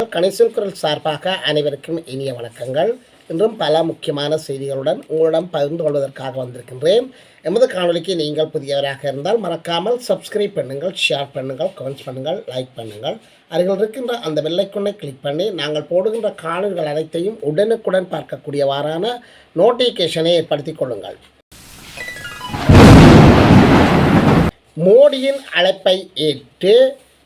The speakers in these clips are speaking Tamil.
கணேசன் குரல் சார்பாக அனைவருக்கும் இனிய வணக்கங்கள். இன்றும் பல முக்கியமான செய்திகளுடன் உங்களிடம் பகிர்ந்து கொள்வதற்காக வந்திருக்கின்றேன். எமது காணொலிக்கு நீங்கள் புதியவராக இருந்தால் மறக்காமல் சப்ஸ்கிரைப் பண்ணுங்கள் ஷேர் பண்ணுங்கள் கமெண்ட்ஸ் பண்ணுங்கள் லைக் பண்ணுங்கள். அருகில் இருக்கின்ற அந்த வெள்ளைக்குண்ணை கிளிக் பண்ணி நாங்கள் போடுகின்ற காணொலிகள் அனைத்தையும் உடனுக்குடன் பார்க்கக்கூடியவாறான நோட்டிஃபிகேஷனை ஏற்படுத்திக் கொள்ளுங்கள். மோடியின் அழைப்பை ஏற்று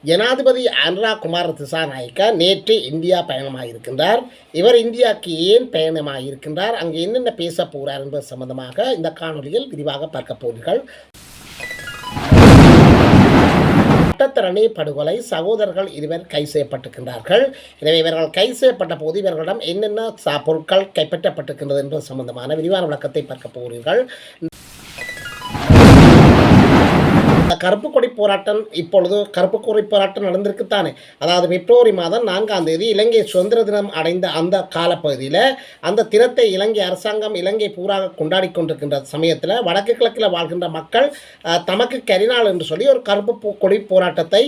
ஜனாதிபதி அனுரா குமார் திசாநாயக்கா நேற்று இந்தியா பயணமாக இருக்கின்றார் இவர் இந்தியாவுக்கு ஏன் பயணமாக இருக்கின்றார் அங்கே என்னென்ன பேச போகிறார் என்பது சம்பந்தமாக இந்த காணொலியில் விரிவாக பார்க்க போகிறீர்கள். சட்டத்தரணி படுகொலை சகோதரர்கள் இருவர் கை செய்யப்பட்டிருக்கின்றார்கள். எனவே இவர்கள் கை செய்யப்பட்ட போது இவர்களிடம் என்னென்ன சா பொருட்கள் கைப்பற்றப்பட்டிருக்கின்றது என்பது சம்பந்தமான விரிவான விளக்கத்தை பார்க்க போகிறீர்கள். இந்த கருப்பு கொடி போராட்டம் இப்பொழுது கருப்பு கொடி போராட்டம் நடந்திருக்குத்தானே அதாவது பிப்ரவரி மாதம் நான்காம் தேதி இலங்கை சுதந்திர தினம் அடைந்த அந்த காலப்பகுதியில் அந்த தினத்தை இலங்கை அரசாங்கம் இலங்கை பூராக கொண்டாடி கொண்டிருக்கின்ற சமயத்தில் வடக்கு கிழக்கில் வாழ்கின்ற மக்கள் தமக்கு கரிநாள் என்று சொல்லி ஒரு கருப்பு கொடி போராட்டத்தை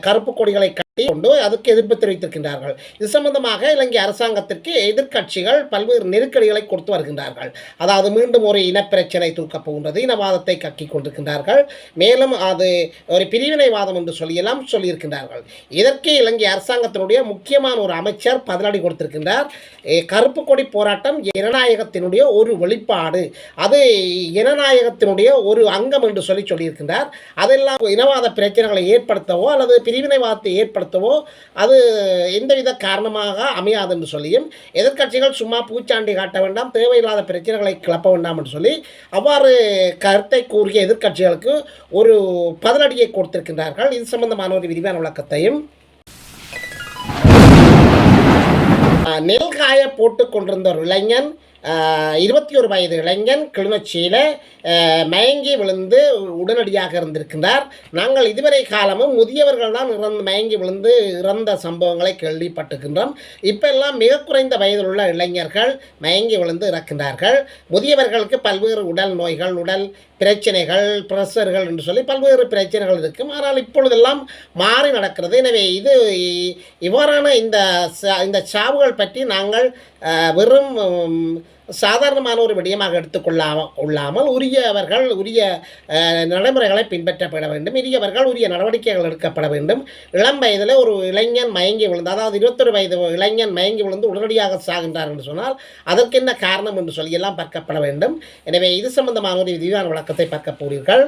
கருப்பு கொடிகளை கொண்டு அதுக்கு எதிர்ப்பு தெரிவித்திருக்கின்றார்கள். இது சம்பந்தமாக இலங்கை அரசாங்கத்திற்கு எதிர்க்கட்சிகள் பல்வேறு நெருக்கடிகளை கொடுத்து வருகின்றார்கள். அதாவது மீண்டும் ஒரு இனப்பிரச்சனை தூக்கப் போகின்றது. இனவாதத்தை கக்கிக் கொண்டிருக்கின்றார்கள். மேலும் அது ஒரு பிரிவினைவாதம் என்று சொல்லியெல்லாம் சொல்லியிருக்கின்றார்கள். இதற்கு இலங்கை அரசாங்கத்தினுடைய முக்கியமான ஒரு அமைச்சர் பதிலடி கொடுத்திருக்கின்றார். கருப்பு கொடி போராட்டம் ஜனநாயகத்தினுடைய ஒரு வெளிப்பாடு. அது ஜனநாயகத்தினுடைய ஒரு அங்கம் என்று சொல்லி சொல்லியிருக்கின்றார். அதெல்லாம் இனவாத பிரச்சனைகளை ஏற்படுத்தவோ அல்லது பிரிவினைவாதத்தை பயன்படுத்தவோ அது எந்தவித காரணமாக அமையாது என்று சொல்லியும் எதிர்க்கட்சிகள் சும்மா பூச்சாண்டி காட்ட வேண்டாம் தேவையில்லாத பிரச்சனைகளை கிளப்ப வேண்டாம் என்று சொல்லி அவ்வாறு கருத்தை கூறிய எதிர்க்கட்சிகளுக்கு ஒரு பதிலடியை கொடுத்திருக்கின்றார்கள். இது சம்பந்தமான ஒரு விரிவான விளக்கத்தையும். நெல் காய போட்டு கொண்டிருந்த ஒரு இளைஞன் இருபத்தி ஒரு வயது இளைஞன் கிளிநொச்சியில் மயங்கி விழுந்து உடனடியாக இருந்திருக்கின்றார் நாங்கள் இதுவரை காலமும் முதியவர்கள் தான் இறந்து மயங்கி விழுந்து இறந்த சம்பவங்களை கேள்விப்பட்டிருக்கின்றோம். இப்போ எல்லாம் மிக குறைந்த வயதில் உள்ள இளைஞர்கள் மயங்கி விழுந்து இறக்கின்றார்கள். முதியவர்களுக்கு பல்வேறு உடல் நோய்கள் உடல் பிரச்சனைகள் பிரஷர்கள் என்று சொல்லி பல்வேறு பிரச்சனைகள் இருக்கும். ஆனால் இப்பொழுதெல்லாம் மாறி நடக்கிறது. எனவே இது இவ்வாறான இந்த ச- இந்த சாவுகள் பற்றி நாங்கள் வெறும் சாதாரணமான ஒரு விடயமாக எடுத்துக்கொள்ளாம கொள்ளாமல் உரியவர்கள் உரிய நடைமுறைகளை பின்பற்றப்பட வேண்டும். உரியவர்கள் உரிய நடவடிக்கைகள் எடுக்கப்பட வேண்டும். இளம் வயதில் ஒரு இளைஞன் மயங்கி விழுந்து அதாவது இருபத்தொரு வயது இளைஞன் மயங்கி விழுந்து உடனடியாக சாகின்றார் என்று சொன்னால் அதற்கு என்ன காரணம் என்று சொல்லி எல்லாம் பார்க்கப்பட வேண்டும். எனவே இது சம்பந்தமான ஒரு விரிவான விளக்கத்தை பார்க்க போறீர்கள்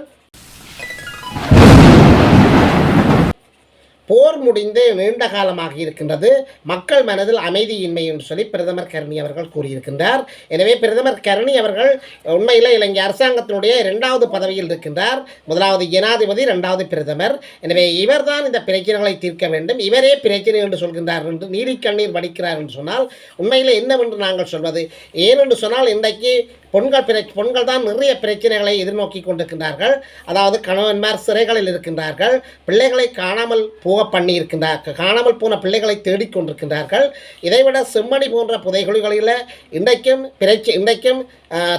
போர் முடிந்து நீண்ட காலமாக இருக்கின்றது. மக்கள் மனதில் அமைதியின்மை என்று சொல்லி பிரதமர் கருணி அவர்கள் கூறியிருக்கின்றார். எனவே பிரதமர் கருணி அவர்கள் உண்மையில் இலங்கை அரசாங்கத்தினுடைய இரண்டாவது பதவியில் இருக்கின்றார். முதலாவது ஜனாதிபதி இரண்டாவது பிரதமர். எனவே இவர்தான் இந்த பிரச்சனைகளை தீர்க்க வேண்டும். இவரே பிரச்சனை என்று சொல்கின்றார் என்று நீலிக்கண்ணீர் வடிக்கிறார் என்று சொன்னால் உண்மையில் என்னவென்று நாங்கள் சொல்வது? ஏனென்று சொன்னால் இன்றைக்கு பொண்கள் பிர பொண்கள் தான் நிறைய பிரச்சனைகளை எதிர்நோக்கி கொண்டிருக்கின்றார்கள். அதாவது கணவன்மார் சிறைகளில் இருக்கின்றார்கள். பிள்ளைகளை காணாமல் போக பண்ணி இருக்கின்றார்கள் காணாமல் போன பிள்ளைகளை தேடிக் கொண்டிருக்கின்றார்கள். இதைவிட செம்மணி போன்ற புதைகுழிகளில் இன்றைக்கும் பிரச்ச இன்றைக்கும்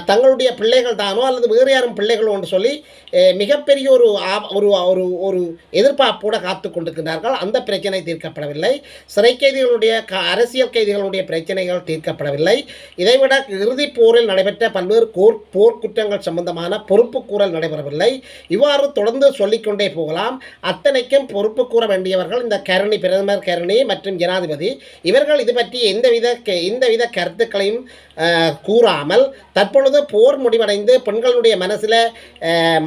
தங்களுடைய பிள்ளைகள் தானோ அல்லது வேறு யாரும் பிள்ளைகளோ என்று சொல்லி மிகப்பெரிய ஒரு ஒரு ஒரு ஒரு எதிர்பார்ப்போடு காத்து கொண்டிருக்கிறார்கள். அந்த பிரச்சனை தீர்க்கப்படவில்லை. சிறை கைதிகளுடைய க அரசியல் கைதிகளுடைய பிரச்சனைகள் தீர்க்கப்படவில்லை. இதைவிட இறுதிப் போரில் நடைபெற்ற பல்வேறு கோர் போர்க்குற்றங்கள் சம்பந்தமான பொறுப்பு கூறல் நடைபெறவில்லை. இவ்வாறு தொடர்ந்து சொல்லிக்கொண்டே போகலாம். அத்தனைக்கும் பொறுப்பு கூற வேண்டியவர்கள் இந்த கரணி பிரதமர் கரணி மற்றும் ஜனாதிபதி. இவர்கள் இது பற்றி எந்தவித க- எந்தவித கருத்துக்களையும் கூறாமல் தற்பொழுது போர் முடிவடைந்து பெண்களுடைய மனசில்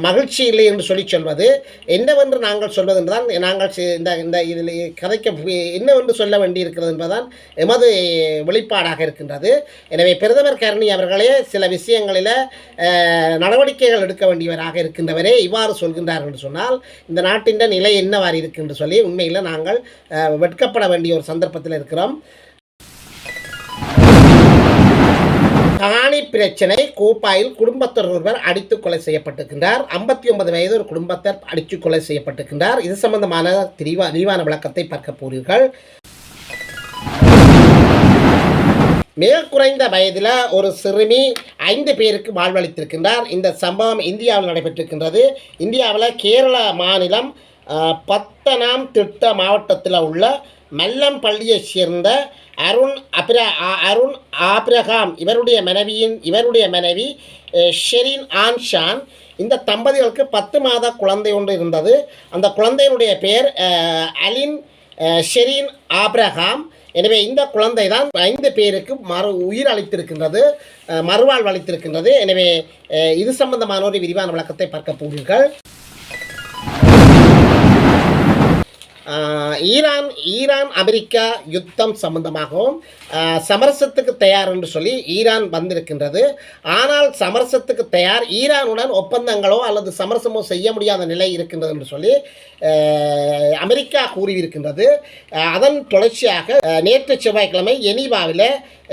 மகிழ்ச்சி இல்லை என்று சொல்லி சொல்வது. என்னவென்று நாங்கள் சொல்வது என்றுதான் நாங்கள் இந்த இந்த இதில் கதைக்க என்னவென்று சொல்ல வேண்டியிருக்கிறது என்பதுதான் எமது வெளிப்பாடாக இருக்கின்றது. எனவே பிரதமர் கரணி அவர்களே சில விஷயங்களில் நடவடிக்கைகள் எடுக்க வேண்டியவராக இருக்கின்றவரே இவ்வாறு சொல்கின்றார் என்று சொன்னால் இந்த நாட்டின் நிலை என்னவாறு இருக்கு என்று சொல்லி உண்மையில் நாங்கள் வெட்கப்பட வேண்டிய ஒரு சந்தர்ப்பத்தில் இருக்கிறோம். காணி பிரச்சனை கோப்பாயில் குடும்பத்தர் ஒருவர் அடித்து கொலை செய்யப்பட்டிருக்கின்றார். ஐம்பத்தி ஒன்பது வயது ஒரு குடும்பத்தர் அடித்து கொலை செய்யப்பட்டிருக்கின்றார். இது சம்பந்தமான தெளிவா விரிவான விளக்கத்தை பார்க்க போறீர்கள் மிக குறைந்த வயதில் ஒரு சிறுமி ஐந்து பேருக்கு வாழ்வளித்திருக்கின்றார். இந்த சம்பவம் இந்தியாவில் நடைபெற்றிருக்கின்றது. இந்தியாவில் கேரள மாநிலம் பத்தனாம் திட்ட மாவட்டத்தில் உள்ள மல்லம் பள்ளியைச் சேர்ந்த அருண் அப்ரா ஆ- அருண் ஆப்ரஹாம் இவருடைய மனைவியின் இவருடைய மனைவி ஷெரின் ஆன்ஷான். இந்த தம்பதிகளுக்கு பத்து மாத குழந்தை ஒன்று இருந்தது. அந்த குழந்தையினுடைய பெயர் அலின் ஷெரீன் ஆப்ரஹாம் எனவே இந்த குழந்தை தான் ஐந்து பேருக்கு மறு உயிர் அளித்திருக்கின்றது மறுவாழ்வு அளித்திருக்கின்றது. எனவே இது சம்பந்தமான ஒரு விரிவான விளக்கத்தை பார்க்க போகிறீர்கள். ஈரான் ஈரான் அமெரிக்கா யுத்தம் சம்பந்தமாகவும் சமரசத்துக்கு தயார் என்று சொல்லி ஈரான் வந்திருக்கின்றது. ஆனால் சமரசத்துக்கு தயார் ஈரானுடன் ஒப்பந்தங்களோ அல்லது சமரசமோ செய்ய முடியாத நிலை இருக்கின்றது என்று சொல்லி அமெரிக்கா கூறியிருக்கின்றது. அதன் தொடர்ச்சியாக நேற்று செவ்வாய்க்கிழமை எனிவாவில்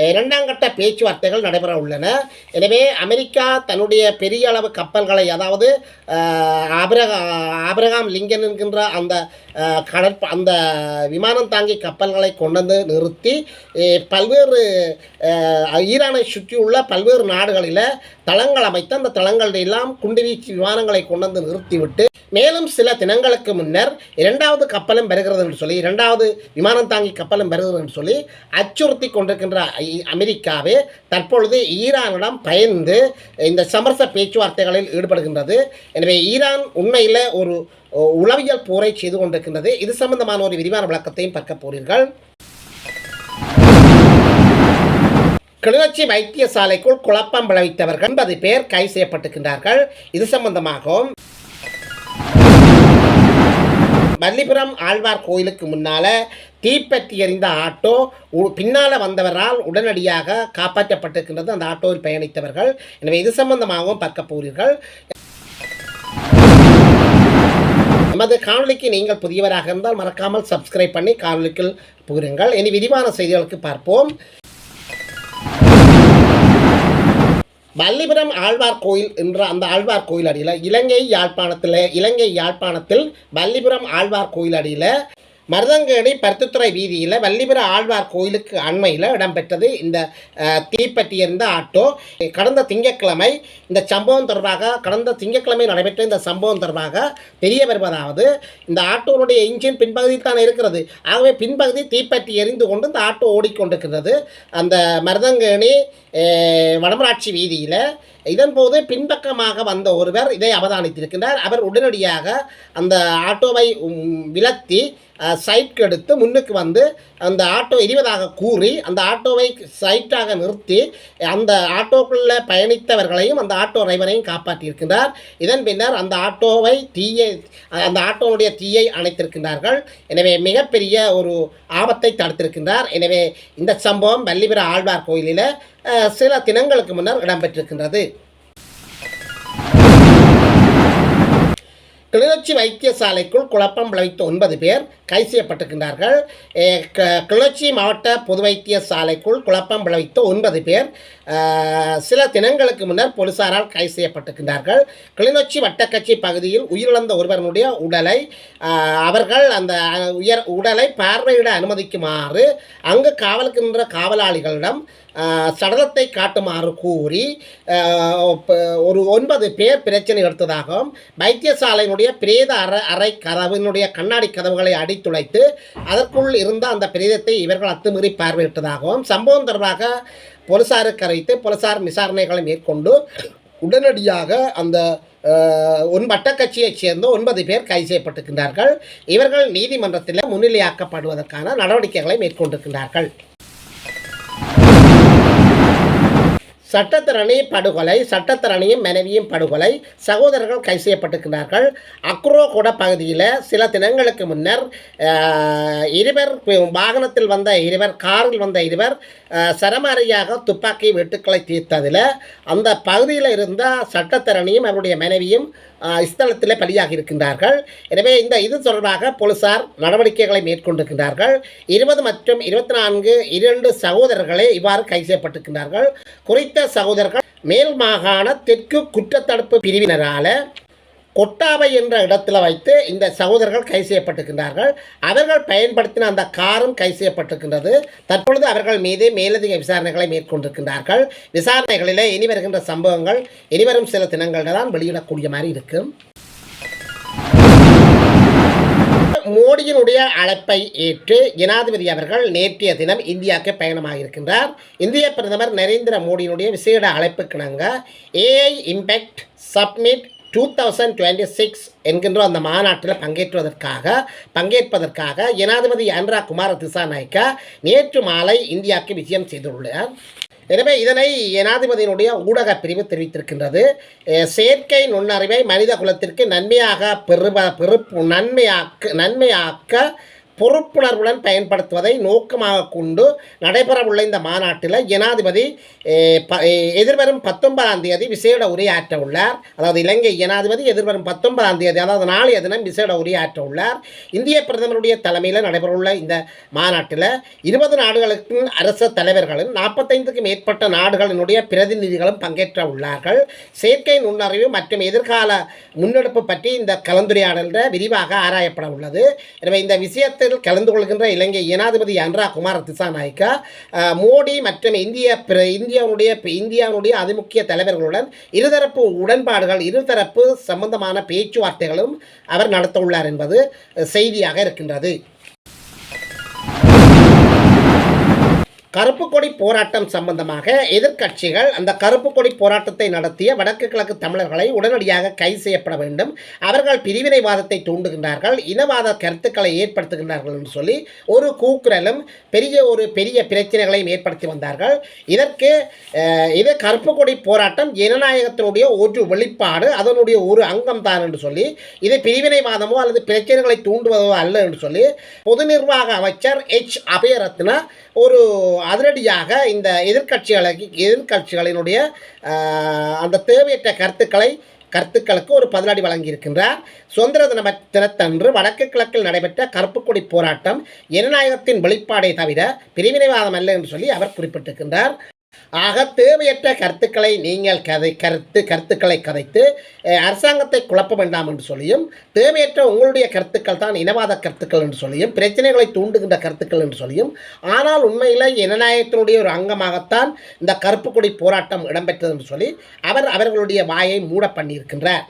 இரண்டாம் கட்ட பேச்சுவார்த்தைகள் நடைபெற உள்ளன. எனவே அமெரிக்கா தன்னுடைய பெரிய அளவு கப்பல்களை அதாவது ஆபிரகா ஆபிரகாம் லிங்கன் என்கின்ற அந்த கடற்ப அந்த விமானம் தாங்கி கப்பல்களை கொண்டு வந்து நிறுத்தி பல்வேறு ஈரானை சுற்றியுள்ள பல்வேறு நாடுகளில் தளங்கள் அமைத்து அந்த தளங்களில் எல்லாம் குண்டுவீச்சு விமானங்களை கொண்டு வந்து நிறுத்திவிட்டு மேலும் சில தினங்களுக்கு முன்னர் இரண்டாவது கப்பலும் வருகிறது என்று சொல்லி இரண்டாவது விமானம் தாங்கி கப்பலும் வருகிறது என்று சொல்லி அச்சுறுத்தி கொண்டிருக்கின்ற அமெரிக்காவே தற்பொழுது ஈரானிடம் பயந்து இந்த சமரச பேச்சுவார்த்தைகளில் ஈடுபடுகின்றது. எனவே ஈரான் உண்மையில் ஒரு உளவியல் போரை செய்து கொண்டிருக்கின்றது. இது சம்பந்தமான ஒரு விரிவான விளக்கத்தையும் பார்க்க போறீர்கள் கிளிநொச்சி வைத்தியசாலைக்குள் குழப்பம் விளைவித்தவர்கள் எண்பது பேர் கைது செய்யப்பட்டிருக்கின்றார்கள். இது சம்பந்தமாகவும் மல்லிபுரம் ஆழ்வார் கோயிலுக்கு முன்னால தீப்பற்றி எறிந்த ஆட்டோ உ- பின்னால வந்தவரால் உடனடியாக காப்பாற்றப்பட்டிருக்கின்றது. அந்த ஆட்டோவில் பயணித்தவர்கள். எனவே இது சம்பந்தமாகவும் பார்க்க போகிறீர்கள். நமது காணொலிக்கு நீங்கள் புதியவராக இருந்தால் மறக்காமல் சப்ஸ்கிரைப் பண்ணி காணொலிக்குள் புகுருங்கள். இனி விரிவான செய்திகளுக்கு பார்ப்போம். வள்ளிபுரம் ஆழ்வார் கோயில் என்ற அந்த ஆழ்வார் கோயில் அடியில் இலங்கை யாழ்ப்பாணத்தில் இலங்கை யாழ்ப்பாணத்தில் வள்ளிபுரம் ஆழ்வார் கோயில் அடியில் மருதங்கேணி பருத்தித்துறை வீதியில் வள்ளிபுர ஆழ்வார் கோயிலுக்கு அண்மையில் இடம்பெற்றது இந்த அஹ், தீப்பற்றி எறிந்த ஆட்டோ. கடந்த திங்கட்கிழமை இந்த சம்பவம் தொடர்பாக கடந்த திங்கட்கிழமை நடைபெற்ற இந்த சம்பவம் தொடர்பாக தெரிய வருவதாவது இந்த ஆட்டோனுடைய இன்ஜின் பின்பகுதியில் தான் இருக்கிறது. ஆகவே பின்பகுதி தீப்பற்றி எரிந்து கொண்டு இந்த ஆட்டோ ஓடிக்கொண்டிருக்கிறது. அந்த மருதங்கேணி வடமராட்சி வீதியில் இதன்போது பின்பக்கமாக வந்த ஒருவர் இதை அவதானித்திருக்கின்றார். அவர் உடனடியாக அந்த ஆட்டோவை விலத்தி சைட்க்கு எடுத்து முன்னுக்கு வந்து அந்த ஆட்டோ எரிவதாக கூறி அந்த ஆட்டோவை சைட்டாக நிறுத்தி அந்த ஆட்டோக்குள்ளே பயணித்தவர்களையும் அந்த ஆட்டோ டிரைவரையும் காப்பாற்றியிருக்கின்றார். இதன் பின்னர் அந்த ஆட்டோவை தீயை அந்த ஆட்டோனுடைய தீயை அணைத்திருக்கின்றார்கள். எனவே மிகப்பெரிய ஒரு ஆபத்தை தடுத்திருக்கின்றார். எனவே இந்த சம்பவம் வள்ளிபுர ஆழ்வார் கோயிலில் சில தினங்களுக்கு முன்னர் இடம்பெற்றிருக்கின்றது. கிளிநொச்சி வைத்தியசாலைக்குள் குழப்பம் விளைவித்த ஒன்பது பேர் கைது செய்யப்பட்டிருக்கின்றார்கள். க- கிளிநொச்சி மாவட்ட பொது வைத்தியசாலைக்குள் குழப்பம் விளைவித்த ஒன்பது பேர் சில தினங்களுக்கு முன்னர் போலீசாரால் கைது செய்யப்பட்டிருக்கின்றார்கள். கிளிநொச்சி வட்டக்கட்சி பகுதியில் உயிரிழந்த ஒருவருடைய உடலை அவர்கள் அந்த உயர் உடலை பார்வையிட அனுமதிக்குமாறு அங்கு காவலுக்கு நின்ற காவலாளிகளிடம் சடலத்தை காட்டுமாறு கூறி ஒரு ஒன்பது பேர் பிரச்சனை எடுத்ததாகவும் வைத்தியசாலையினுடைய பிரேத அறை அறை கதவினுடைய கண்ணாடி கதவுகளை அடித்துளைத்து அதற்குள் இருந்த அந்த பிரேதத்தை இவர்கள் அத்துமீறி பார்வையிட்டதாகவும் சம்பவம் தொடர்பாக போலீசாருக்கு அறிவித்து போலீசார் விசாரணைகளை மேற்கொண்டு உடனடியாக அந்த அஹ், ஒன் வட்டக்கட்சியைச் சேர்ந்த ஒன்பது பேர் கைது செய்யப்பட்டிருக்கின்றார்கள். இவர்கள் நீதிமன்றத்தில் முன்னிலையாக்கப்படுவதற்கான நடவடிக்கைகளை மேற்கொண்டிருக்கின்றார்கள். சட்டத்திரணி படுகொலை சட்டத்திரணியும் மனைவியும் படுகொலை சகோதரர்கள் கை செய்யப்பட்டிருக்கிறார்கள். அக்ரோகோட பகுதியில் சில தினங்களுக்கு முன்னர் இருவர் வாகனத்தில் வந்த இருவர் காரில் வந்த இருவர் சரமாரியாக துப்பாக்கி வெட்டுக்களை தீர்த்ததில் அந்த பகுதியில் இருந்த சட்டத்திறனியும் அவருடைய மனைவியும் ஸ்தலத்தில் பலியாகி இருக்கின்றார்கள். எனவே இந்த இது தொடர்பாக போலீசார் நடவடிக்கைகளை மேற்கொண்டிருக்கின்றார்கள். இருபது மற்றும் இருபத்தி நான்கு இரண்டு சகோதரர்களே இவ்வாறு கைது செய்யப்பட்டிருக்கின்றார்கள். குறித்த சகோதரர்கள் மேல் மாகாண தெற்கு குற்றத்தடுப்பு பிரிவினரால் கொட்டாவை என்ற இடத்துல வைத்து இந்த சகோதரர்கள் கை செய்யப்பட்டிருக்கின்றார்கள். அவர்கள் பயன்படுத்தின அந்த காரும் கை செய்யப்பட்டிருக்கின்றது. தற்பொழுது அவர்கள் மீது மேலதிக விசாரணைகளை மேற்கொண்டிருக்கின்றார்கள். விசாரணைகளிலே இனி வருகின்ற சம்பவங்கள் இனிவரும் சில தினங்களில் தான் வெளியிடக்கூடிய மாதிரி இருக்கும் மோடியினுடைய அழைப்பை ஏற்று ஜனாதிபதி அவர்கள் நேற்றைய தினம் இந்தியாவுக்கு பயணமாகியிருக்கின்றார். இந்திய பிரதமர் நரேந்திர மோடியினுடைய விசேட அழைப்புக்கிணங்க AI impact summit two thousand twenty six என்கின்ற அந்த மாநாட்டில் பங்கேற்றுவதற்காக பங்கேற்பதற்காக ஜனாதிபதி அன்ரா குமார திசாநாயக்கா நேற்று மாலை இந்தியாவுக்கு விஜயம் செய்துள்ளார். எனவே இதனை ஜனாதிபதியினுடைய ஊடக பிரிவு தெரிவித்திருக்கின்றது. செயற்கை நுண்ணறிவை மனித குலத்திற்கு நன்மையாக பெறுவ பெருப்பு நன்மையாக்க நன்மையாக்க பொறுப்புணர்வுடன் பயன்படுத்துவதை நோக்கமாக கொண்டு நடைபெறவுள்ள இந்த மாநாட்டில் ஜனாதிபதி ப- எதிர்வரும் பத்தொன்பதாம் தேதி விசேட உரையாற்ற உள்ளார். அதாவது இலங்கை ஜனாதிபதி எதிர்வரும் பத்தொன்பதாம் தேதி அதாவது நாளைய தினம் விசேட உரையாற்ற உள்ளார். இந்திய பிரதமருடைய தலைமையில் நடைபெறவுள்ள இந்த மாநாட்டில் இருபது நாடுகளுக்கு அரச தலைவர்களும் நாற்பத்தைந்துக்கும் மேற்பட்ட நாடுகளினுடைய பிரதிநிதிகளும் பங்கேற்ற உள்ளார்கள். செயற்கை நுண்ணறிவு மற்றும் எதிர்கால முன்னெடுப்பு பற்றி இந்த கலந்துரையாடலில் விரிவாக ஆராயப்பட உள்ளது. எனவே இந்த விஷயத்தில் கலந்து கொள்கின்ற இலங்கை ஜனாதிபதி அன்ரா குமார் திசாநாயக்கா அஹ், மோடி மற்றும் இந்திய பிர- இந்தியாவுடைய இந்தியாவுடைய அதிமுக்கிய தலைவர்களுடன் இருதரப்பு உடன்பாடுகள் இருதரப்பு சம்பந்தமான பேச்சுவார்த்தைகளும் அவர் நடத்த உள்ளார் என்பது செய்தியாக இருக்கின்றது. கருப்பு கொடி போராட்டம் சம்பந்தமாக எதிர்க்கட்சிகள் அந்த கருப்பு கொடி போராட்டத்தை நடத்திய வடக்கு கிழக்கு தமிழர்களை உடனடியாக கைது செய்யப்பட வேண்டும். அவர்கள் பிரிவினைவாதத்தை தூண்டுகின்றார்கள் இனவாத கருத்துக்களை ஏற்படுத்துகின்றார்கள் என்று சொல்லி ஒரு கூக்குரலும் பெரிய ஒரு பெரிய பிரச்சனைகளையும் ஏற்படுத்தி வந்தார்கள். இதற்கு இது கருப்பு கொடி போராட்டம் ஜனநாயகத்தினுடைய ஒரு வெளிப்பாடு அதனுடைய ஒரு அங்கம் தான் என்று சொல்லி இது பிரிவினைவாதமோ அல்லது பிரச்சனைகளை தூண்டுவதோ அல்ல என்று சொல்லி பொது நிர்வாக அமைச்சர் எச். அபயரத்ன ஒரு அதிரடியாக இந்த எதிர்க்கட்சிகளுக்கு எதிர்க்கட்சிகளினுடைய அந்த தேவையற்ற கருத்துக்களை கருத்துக்களுக்கு ஒரு பதிலடி வழங்கியிருக்கின்றார். சுதந்திர தின தினத்தன்று வடக்கு கிழக்கில் நடைபெற்ற கருப்புக்கொடி போராட்டம் ஜனநாயகத்தின் வெளிப்பாடே தவிர பிரிவினைவாதம் அல்ல என்று சொல்லி அவர் குறிப்பிட்டிருக்கின்றார். ஆக தேவையற்ற கருத்துக்களை நீங்கள் கதை கருத்து கருத்துக்களை கதைத்து அரசாங்கத்தை குழப்ப வேண்டாம் என்று சொல்லியும் தேவையற்ற உங்களுடைய கருத்துக்கள் தான் இனவாத கருத்துக்கள் என்று சொல்லியும் பிரச்சனைகளை தூண்டுகின்ற கருத்துக்கள் என்று சொல்லியும் ஆனால் உண்மையில் ஜனநாயகத்தினுடைய ஒரு அங்கமாகத்தான் இந்த கருப்பு கொடி போராட்டம் இடம்பெற்றது என்று சொல்லி அவர் அவர்களுடைய வாயை மூட பண்ணியிருக்கின்றார்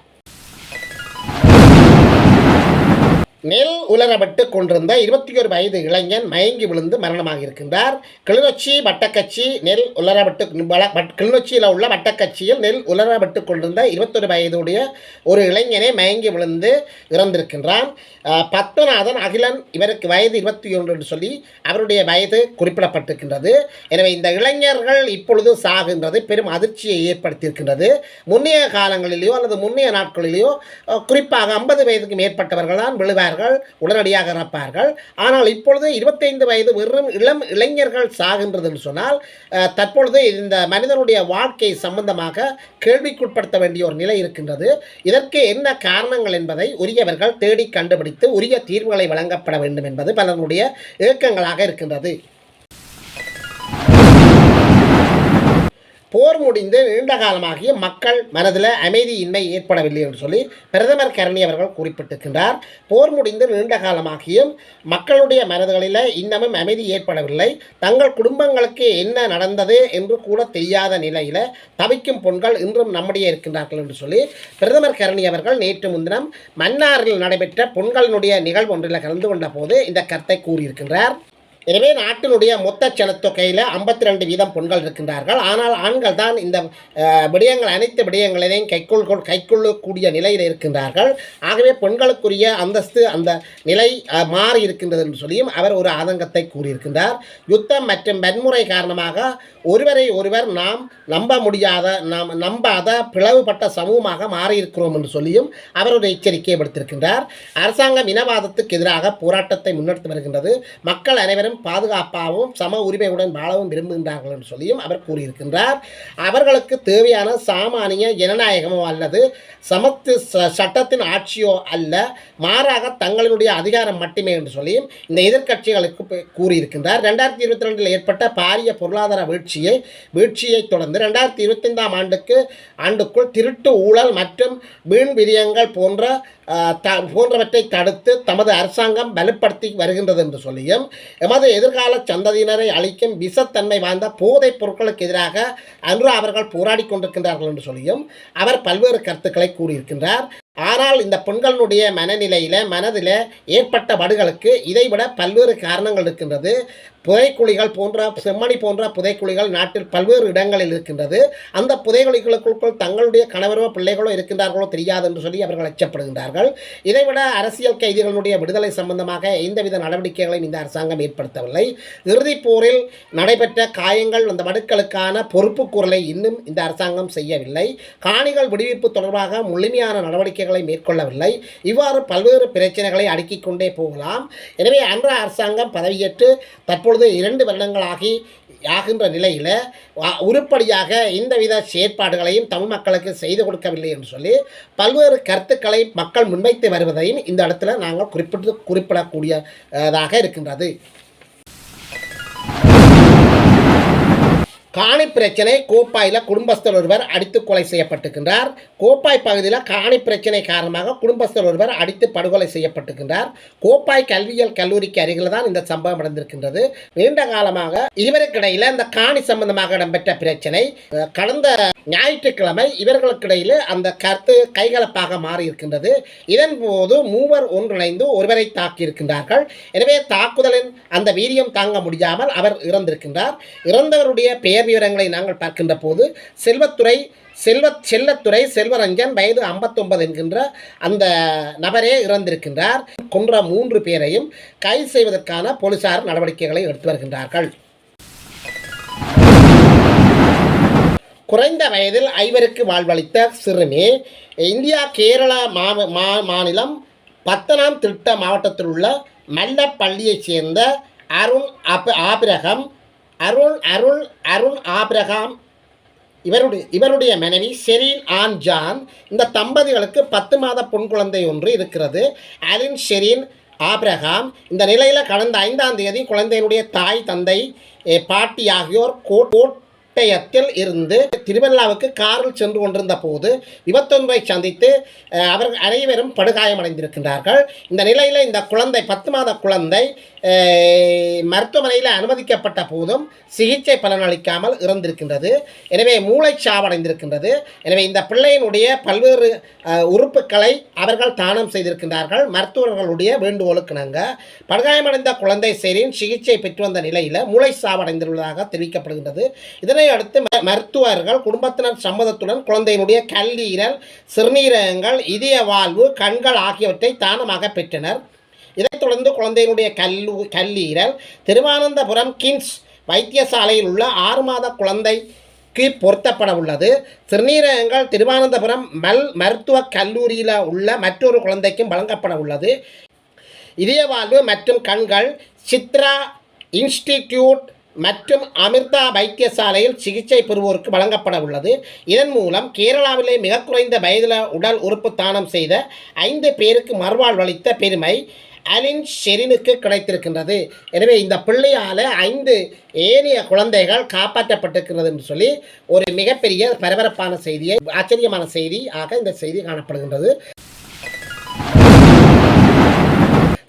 நெல் உலரப்பட்டு கொண்டிருந்த இருபத்தி ஒரு வயது இளைஞன் மயங்கி விழுந்து மரணமாக இருக்கின்றார். கிளிநொச்சி வட்டக்கட்சி நெல் உலரப்பட்டு கிளிநொச்சியில் உள்ள வட்டக்கட்சியில் நெல் உலரப்பட்டு கொண்டிருந்த இருபத்தொரு வயதுடைய ஒரு இளைஞனை மயங்கி விழுந்து இறந்திருக்கின்றான். பத்மநாதன் அகிலன் இவருக்கு வயது இருபத்தி ஒன்று என்று சொல்லி அவருடைய வயது குறிப்பிடப்பட்டிருக்கின்றது. எனவே இந்த இளைஞர்கள் இப்பொழுது சாகின்றது பெரும் அதிர்ச்சியை ஏற்படுத்தியிருக்கின்றது. முன்னைய காலங்களிலேயோ அல்லது முன்னைய நாட்களிலேயோ குறிப்பாக ஐம்பது வயதுக்கு மேற்பட்டவர்கள் தான் இறப்பார்கள் உடனடியாக இறப்பார்கள். ஆனால் இப்பொழுது இருபத்தைந்து வயது வெறும் இளம் இளைஞர்கள் சாகின்றதுன்னு சொன்னால் தற்பொழுது இந்த மனிதனுடைய வாழ்க்கை சம்பந்தமாக கேள்விக்குட்படுத்த வேண்டிய ஒரு நிலை இருக்கின்றது. இதற்கு என்ன காரணங்கள் என்பதை உரியவர்கள் தேடி கண்டுபிடித்து உரிய தீர்வுகளை வழங்கப்பட வேண்டும் என்பது பலருடைய இயக்கங்களாக இருக்கின்றது. போர் முடிந்து நீண்ட காலமாகிய மக்கள் மனதில் அமைதியின்மை ஏற்படவில்லை என்று சொல்லி பிரதமர் கரணி அவர்கள் குறிப்பிட்டிருக்கின்றார். போர் முடிந்து நீண்ட காலமாகியும் மக்களுடைய மனதுகளில் இன்னமும் அமைதி ஏற்படவில்லை. தங்கள் குடும்பங்களுக்கு என்ன நடந்தது என்று கூட தெரியாத நிலையில் தவிக்கும் பொண்கள் இன்றும் நம்முடைய இருக்கின்றார்கள் என்று சொல்லி பிரதமர் கரணி அவர்கள் நேற்று முன்தினம் மன்னாரில் நடைபெற்ற பொண்களினுடைய நிகழ்வு ஒன்றில் கலந்து கொண்ட போது இந்த கருத்தை கூறியிருக்கின்றார். எனவே நாட்டினுடைய மொத்த ஜனத்தொகையில் ஐம்பத்தி ரெண்டு வீதம் பெண்கள் இருக்கின்றார்கள். ஆனால் ஆண்கள் தான் இந்த விடயங்கள் அனைத்து விடயங்களையும் கைக்கொள் கைக்கொள்ளக்கூடிய நிலையில் இருக்கின்றார்கள். ஆகவே பெண்களுக்குரிய அந்தஸ்து அந்த நிலை மாறி இருக்கின்றது என்று சொல்லியும் அவர் ஒரு ஆதங்கத்தை கூறியிருக்கின்றார். யுத்தம் மற்றும் வன்முறை காரணமாக ஒருவரை ஒருவர் நாம் நம்ப முடியாத நாம் நம்பாத பிளவுபட்ட சமூகமாக மாறியிருக்கிறோம் என்று சொல்லியும் அவர் ஒரு எச்சரிக்கையை விடுத்திருக்கின்றார். அரசாங்கம் இனவாதத்துக்கு எதிராக போராட்டத்தை முன்னெடுத்து வருகின்றது. மக்கள் அனைவரும் பாதுகாப்பாகவும் சம உரிமையுடன் வாழவும் விரும்புகின்றார்கள் என்று சொல்லியும் அவர் கூறியிருக்கின்றார். அவர்களுக்கு தேவையான சாமானிய ஜனநாயகமோ அல்லது சமத்து சட்டத்தின் ஆட்சியோ அல்ல மாறாக தங்களுடைய அதிகாரம் மட்டுமே என்று சொல்லியும் இந்த எதிர்க்கட்சிகளுக்கு கூறியிருக்கின்றார். ரெண்டாயிரத்தி இருபத்தி ரெண்டில் ஏற்பட்ட பாரிய பொருளாதார வீழ்ச்சியை வீழ்ச்சியை தொடர்ந்து ரெண்டாயிரத்தி இருபத்தைந்தாம் ஆண்டுக்கு ஆண்டுக்குள் திருட்டு ஊழல் மற்றும் வீண் விரியங்கள் போன்ற த போன்றவற்றை தடுத்து தமது அரசாங்கம் வலுப்படுத்தி வருகின்றது என்று சொல்லியும் எமது எதிர்கால சந்ததியினரை அளிக்கும் விஷத்தன்மை வாய்ந்த போதைப் பொருட்களுக்கு எதிராக அன்று அவர்கள் போராடி கொண்டிருக்கின்றார்கள் என்று சொல்லியும் அவர் பல்வேறு கருத்துக்களை கூறியிருக்கின்றார். ஆனால் இந்த பெண்களுடைய மனநிலையில் மனதில் ஏற்பட்ட வடுகளுக்கு இதைவிட பல்வேறு காரணங்கள் இருக்கின்றது. புதைக்குழிகள் போன்ற செம்மணி போன்ற புதைக்குழிகள் நாட்டில் பல்வேறு இடங்களில் இருக்கின்றது. அந்த புதைக்குழிகளுக்குள் தங்களுடைய கணவரோ பிள்ளைகளோ இருக்கின்றார்களோ தெரியாது என்று சொல்லி அவர்கள் அச்சப்படுகின்றார்கள். இதைவிட அரசியல் கைதிகளுடைய விடுதலை சம்பந்தமாக எந்தவித நடவடிக்கைகளையும் இந்த அரசாங்கம் ஏற்படுத்தவில்லை. இறுதிப் போரில் நடைபெற்ற காயங்கள் அந்த வடுக்களுக்கான பொறுப்புக்கூறலை இன்னும் இந்த அரசாங்கம் செய்யவில்லை. காணிகள் விடுவிப்பு தொடர்பாக முழுமையான நடவடிக்கைகள் மேற்கொள்ளவில்லை. இவ்வாறு பல்வேறு பிரச்சனைகளை அடுக்கிக் கொண்டே போகலாம். எனவே அன்ற அரசாங்கம் பதவியேற்று தற்பொழுது இரண்டு வருடங்களாகி ஆகின்ற நிலையில் உருப்படியாக எந்தவித செயற்பாடுகளையும் தமிழ் மக்களுக்கு செய்து கொடுக்கவில்லை என்று சொல்லி பல்வேறு கருத்துக்களை மக்கள் முன்வைத்து வருவதையும் இந்த இடத்துல நாங்கள் குறிப்பிட்டு குறிப்பிடக்கூடியதாக இருக்கின்றது. காணி பிரச்சனை கோப்பாயில் குடும்பஸ்தர் ஒருவர் அடித்து கொலை செய்யப்பட்டிருக்கின்றார். கோப்பாய் பகுதியில் காணி பிரச்சனை காரணமாக குடும்பஸ்தர் ஒருவர் அடித்து படுகொலை செய்யப்பட்டிருக்கின்றார். கோப்பாய் கல்வியியல் கல்லூரிக்கு அருகில் தான் இந்த சம்பவம் நடந்திருக்கின்றது. நீண்ட காலமாக இவருக்கிடையில் இந்த காணி சம்பந்தமாக இடம்பெற்ற பிரச்சனை கடந்த ஞாயிற்றுக்கிழமை இவர்களுக்கிடையில் அந்த கருத்து கைகலப்பாக மாறி இருக்கின்றது இதன் போது மூவர் ஒன்றிணைந்து ஒருவரை தாக்கியிருக்கின்றார்கள். எனவே தாக்குதலின் அந்த வீரியம் தாங்க முடியாமல் அவர் இறந்திருக்கின்றார். இறந்தவருடைய பெயர் விவரங்களை நாங்கள் பார்க்கின்ற போது செல்வத்துறை செல்வ செல்லத்துறை செல்வரஞ்சன் வயது 59 என்கின்ற அந்த நபரே இறந்திருக்கின்றார். கொன்ற மூன்று பேரையும் கைது செய்வதற்கான போலீசார் நடவடிக்கைகளை எடுத்து வருகின்றார்கள். குறைந்த வயதில் ஐவருக்கு வாழ்வளித்த சிறுமி இந்தியா கேரளா மா- மாநிலம் பத்தனாம் திட்ட மாவட்டத்தில் உள்ள மல்லப்பள்ளியைச் சேர்ந்த அருண் அப் ஆபிரகம் அருள் அருள் அருண் ஆப்ரஹாம் இவருடைய இவருடைய மனைவி ஷெரீன் ஆன் ஜான். இந்த தம்பதிகளுக்கு பத்து மாத பொன் குழந்தை ஒன்று இருக்கிறது. அலின் ஷெரீன் ஆப்ரஹாம் இந்த நிலையில் கடந்த ஐந்தாம் தேதி குழந்தையினுடைய தாய் தந்தை பாட்டி ஆகியோர் கோட் கோட்டயத்தில் இருந்து திருவல்லாவுக்கு காரில் சென்று கொண்டிருந்த போது விபத்தொன்றை சந்தித்து அவர்கள் அனைவரும் படுகாயமடைந்திருக்கின்றார்கள். இந்த நிலையில் இந்த குழந்தை பத்து மாத குழந்தை மருத்துவமனையில் அனுமதிக்கப்பட்ட போதும் சிகிச்சை பலனளிக்காமல் இறந்திருக்கின்றது. எனவே மூளை சாவடைந்திருக்கின்றது. எனவே இந்த பிள்ளையினுடைய பல்வேறு உறுப்புகளை அவர்கள் தானம் செய்திருக்கின்றார்கள். மருத்துவர்களுடைய வேண்டுகோளுக்கிணங்க. படுகாயமடைந்த குழந்தை சேரின் சிகிச்சை பெற்று வந்த நிலையில் மூளை சாவடைந்துள்ளதாக தெரிவிக்கப்படுகின்றது. இதனை அடுத்து மருத்துவர்கள் குடும்பத்தினர் சம்மதத்துடன் குழந்தையினுடைய கல்லீரல் சிறுநீரகங்கள் இதய வாழ்வு கண்கள் ஆகியவற்றை தானமாக பெற்றனர். இதைத் தொடர்ந்து குழந்தையினுடைய கல்லு கல்லீரல் திருவானந்தபுரம் கிங்ஸ் வைத்தியசாலையில் உள்ள ஆறு மாத குழந்தைக்கு பொருத்தப்பட உள்ளது. சிறுநீரகங்கள் திருவானந்தபுரம் மல் மருத்துவக் கல்லூரியில் உள்ள மற்றொரு குழந்தைக்கும் வழங்கப்பட உள்ளது. இதய வாழ்வு மற்றும் கண்கள் சித்ரா இன்ஸ்டிடியூட் மற்றும் அமிர்தா வைத்தியசாலையில் சிகிச்சை பெறுவோருக்கு வழங்கப்பட உள்ளது. இதன் மூலம் கேரளாவிலே மிக குறைந்த வயதில் உடல் உறுப்பு தானம் செய்த ஐந்து பேருக்கு மறுவாழ்வளித்த பெருமை அலின் ஷெரினுக்கு கிடைத்திருக்கின்றது. எனவே இந்த பிள்ளையால் ஐந்து ஏனைய குழந்தைகள் காப்பாற்றப்பட்டிருக்கிறது என்று சொல்லி ஒரு மிகப்பெரிய பரபரப்பான செய்தியை ஆச்சரியமான செய்தி ஆக இந்த செய்தி காணப்படுகின்றது.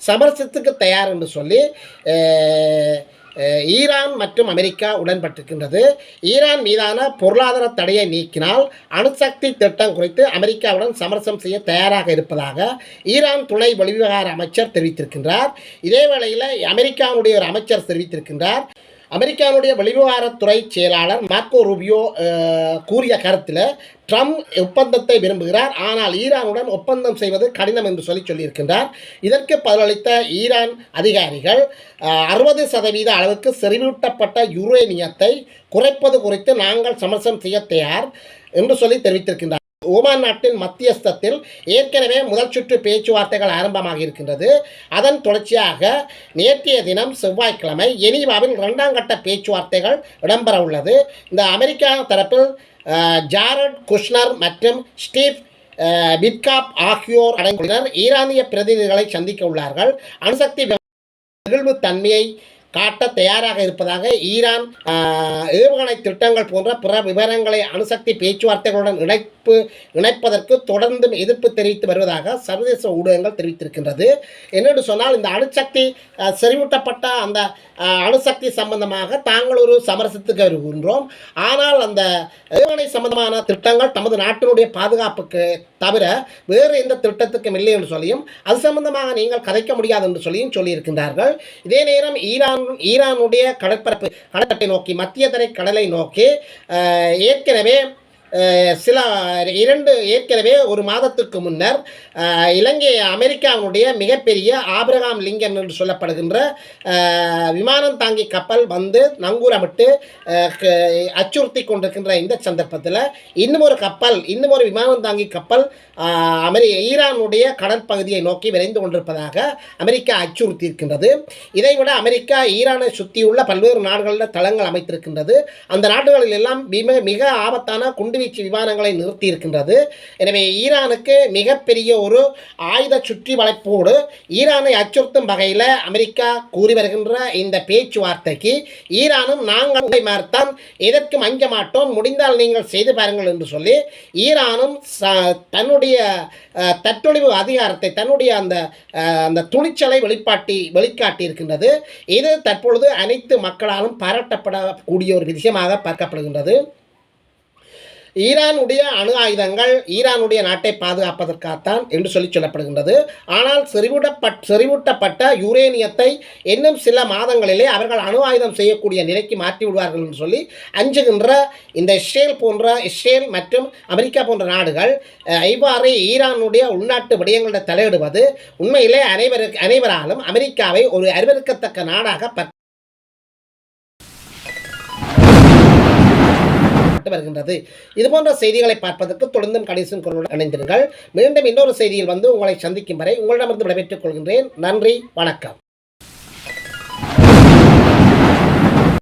சமரசத்துக்கு தயார் என்று சொல்லி ஈரான் மற்றும் அமெரிக்கா உடன்பட்டிருக்கின்றது. ஈரான் மீதான பொருளாதார தடையை நீக்கினால் அணுசக்தி திட்டம் குறித்து அமெரிக்காவுடன் சமரசம் செய்ய தயாராக இருப்பதாக ஈரான் துணை வெளிவிவகார அமைச்சர் தெரிவித்திருக்கின்றார். இதே வேளையில் அமெரிக்காவுடைய ஒரு அமைச்சர் தெரிவித்திருக்கின்றார். அமெரிக்காவுடைய வெளிவிவகாரத்துறை செயலாளர் மார்க்கோ ரூபியோ கூறிய கருத்தில் ட்ரம்ப் ஒப்பந்தத்தை விரும்புகிறார். ஆனால் ஈரானுடன் ஒப்பந்தம் செய்வது கடினம் என்று சொல்லி சொல்லியிருக்கின்றார். இதற்கு பதிலளித்த ஈரான் அதிகாரிகள் அறுபது சதவீத அளவுக்கு செறிவூட்டப்பட்ட யுரேனியத்தை குறைப்பது குறித்து நாங்கள் சமரசம் செய்ய தயார் என்று சொல்லி தெரிவித்திருக்கின்றார் ஓமான் நாட்டின் மத்தியஸ்தத்தில் ஏற்கனவே முதல் சுற்று பேச்சுவார்த்தைகள் ஆரம்பமாக இருக்கின்றது. அதன் தொடர்ச்சியாக நேற்றைய தினம் செவ்வாய்க்கிழமை எனிவாவில் இரண்டாம் கட்ட பேச்சுவார்த்தைகள் இடம்பெற உள்ளது. இந்த அமெரிக்கா தரப்பில் ஜாரட் குஷ்னர் மற்றும் ஸ்டீவ் பிட்காப் ஆகியோர் அடங்கியுள்ளனர். ஈரானிய பிரதிநிதிகளை சந்திக்க உள்ளார்கள். அணுசக்தி நெகிழ்வு தன்மையை காட்ட தயாராக இருப்பதாக ஈரான் ஏவுகணை திட்டங்கள் போன்ற பிற விவரங்களை அணுசக்தி பேச்சுவார்த்தைகளுடன் இணைப்பு இணைப்பதற்கு தொடர்ந்தும் எதிர்ப்பு தெரிவித்து வருவதாக சர்வதேச ஊடகங்கள் தெரிவித்திருக்கின்றது. என்னென்று சொன்னால் இந்த அணுசக்தி செறிவூட்டப்பட்ட அந்த அணுசக்தி சம்பந்தமாக தாங்கள் ஒரு சமரசத்துக்கு வருகின்றோம். ஆனால் அந்த ஏவுகணை சம்பந்தமான திட்டங்கள் தமது நாட்டினுடைய பாதுகாப்புக்கு தவிர வேறு எந்த திட்டத்துக்கும் இல்லை என்று சொல்லியும் அது சம்பந்தமாக நீங்கள் கதைக்க முடியாது என்று சொல்லியும் சொல்லியிருக்கின்றார்கள். இதே நேரம் ஈரான் ஈரானுடைய கடற்பரப்பு கடற்பட்டை நோக்கி மத்திய தரை கடலை நோக்கி ஏற்கனவே சில இரண்டு ஏற்கனவே ஒரு மாதத்துக்கு முன்னர் இலங்கை அமெரிக்காவினுடைய மிகப்பெரிய ஆபிரகாம் லிங்கன் என்று சொல்லப்படுகின்ற விமானம் தாங்கி கப்பல் வந்து நங்கூரமிட்டு அச்சுறுத்தி கொண்டிருக்கின்ற இந்த சந்தர்ப்பத்தில் இன்னும் ஒரு கப்பல் இன்னும் ஒரு விமானம் தாங்கி கப்பல் அமெரி ஈரானுடைய கடற்பகுதியை நோக்கி விரைந்து கொண்டிருப்பதாக அமெரிக்கா அச்சுறுத்தியிருக்கின்றது. இதைவிட அமெரிக்கா ஈரானை சுற்றியுள்ள பல்வேறு நாடுகளில் தளங்கள் அமைத்திருக்கின்றது. அந்த நாடுகளில் எல்லாம் மிக மிக ஆபத்தான குண்டுவீச்சு விமானங்களை நிறுத்தி இருக்கின்றது எனவே ஈரானுக்கு மிகப்பெரிய ஒரு ஆயுத சுற்றி வளைப்போடு ஈரானை அச்சுறுத்தும் வகையில் அமெரிக்கா கூறி வருகின்ற இந்த பேச்சுவார்த்தைக்கு ஈரானும் நாங்கள் உங்களை எதற்கும் அஞ்ச மாட்டோம். முடிந்தால் நீங்கள் செய்து பாருங்கள் என்று சொல்லி ஈரானும் ச- தன்னுடைய தட்டொழிவு அதிகாரத்தை தன்னுடைய அந்த அந்த துணிச்சலை வெளிப்பாட்டி வெளிக்காட்டி இருக்கின்றது இது தற்பொழுது அனைத்து மக்களாலும் பாராட்டப்படக்கூடிய ஒரு விஷயமாக பார்க்கப்படுகின்றது. ஈரானுடைய அணு ஆயுதங்கள் ஈரானுடைய நாட்டை பாதுகாப்பதற்காகத்தான் என்று சொல்லி சொல்லப்படுகின்றது. ஆனால் செறிவூட்டப்பட் செறிவூட்டப்பட்ட யுரேனியத்தை இன்னும் சில மாதங்களிலே அவர்கள் அணு ஆயுதம் செய்யக்கூடிய நிலைக்கு மாற்றி விடுவார்கள் என்று சொல்லி அஞ்சுகின்ற இந்த இஸ்ரேல் போன்ற இஸ்ரேல் மற்றும் அமெரிக்கா போன்ற நாடுகள் இவ்வாறு ஈரானுடைய உள்நாட்டு விடயங்களில் தலையிடுவது உண்மையிலே அனைவருக்கு அனைவராலும் அமெரிக்காவை ஒரு அறிவறுக்கத்தக்க நாடாக வெளியிடப்பட்டு வருகின்றது இது போன்ற செய்திகளை பார்ப்பதற்கு தொடர்ந்தும் கணேசன் குரலுடன் இணைந்திருங்கள். மீண்டும் இன்னொரு செய்தியில் வந்து உங்களை சந்திக்கும் வரை உங்களிடமிருந்து விடைபெற்றுக் கொள்கின்றேன். நன்றி வணக்கம்.